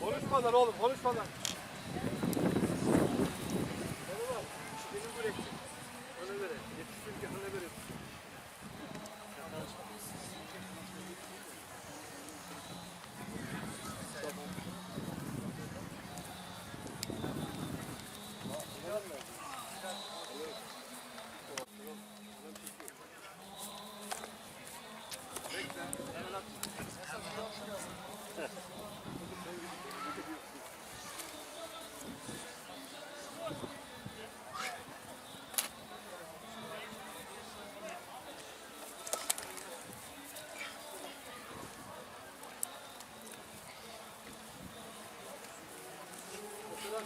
Konuşmadan oğlum konuşmadan.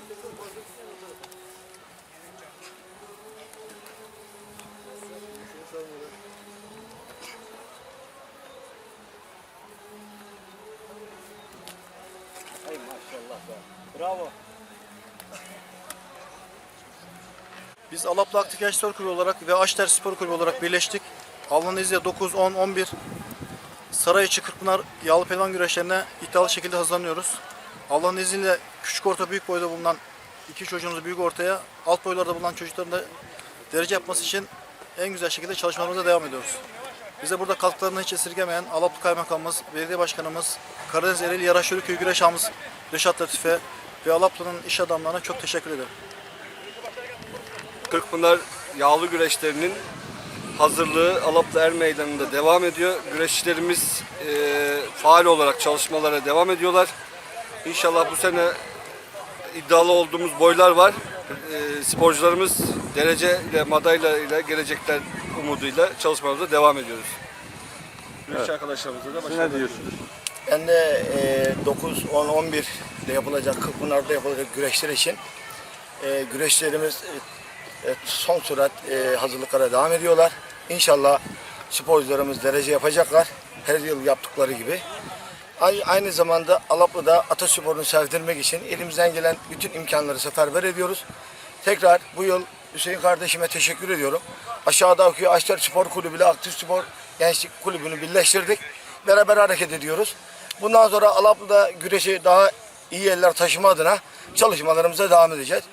Hay maşallah be. Bravo. Biz Alaplı Aktif Genç Kulübü olarak ve Aşter Spor Kulübü olarak birleştik. Allah'ın izniyle 9, 10, 11 Sarayiçi Kırkpınar yağlı pelvan güreşlerine iddialı şekilde hazırlanıyoruz. Allah'ın izniyle küçük orta büyük boyda bulunan iki çocuğumuzu büyük ortaya, alt boylarda bulunan çocukların da derece yapması için en güzel şekilde çalışmalarımıza devam ediyoruz. Bize burada katkılarını hiç esirgemeyen Alaplı Kaymakamımız, Belediye Başkanımız, Karadeniz Ereğli Yaraş Köy Güreş Ağamız Reşat Latife ve Alaplı'nın iş adamlarına çok teşekkür ederim. Kırkpınar yağlı güreşlerinin hazırlığı Alaplı Er Meydanı'nda devam ediyor. Güreşçilerimiz e, faal olarak çalışmalara devam ediyorlar. İnşallah bu sene iddialı olduğumuz boylar var. E, sporcularımız derece ile madalya ile gelecekler umuduyla çalışmalarımıza devam ediyoruz. Güreşçi arkadaşlarımıza da başarılar diliyoruz. Ben de e, 9, 10, 11 de yapılacak, Kırkpınar'da yapılacak güreşler için e, güreşlerimiz e, e, son sürat e, hazırlıklara devam ediyorlar. İnşallah sporcularımız derece yapacaklar. Her yıl yaptıkları gibi. Ay- Aynı zamanda Alaplı'da atasporunu sevdirmek için elimizden gelen bütün imkanları seferber ediyoruz. Tekrar bu yıl Hüseyin kardeşime teşekkür ediyorum. Aşağıdaki Aşter Spor Kulübü ile Aktif Spor Gençlik Kulübü'nü birleştirdik. Beraber hareket ediyoruz. Bundan sonra Alaplı'da güreşi daha iyi yerler taşıma adına çalışmalarımıza devam edeceğiz.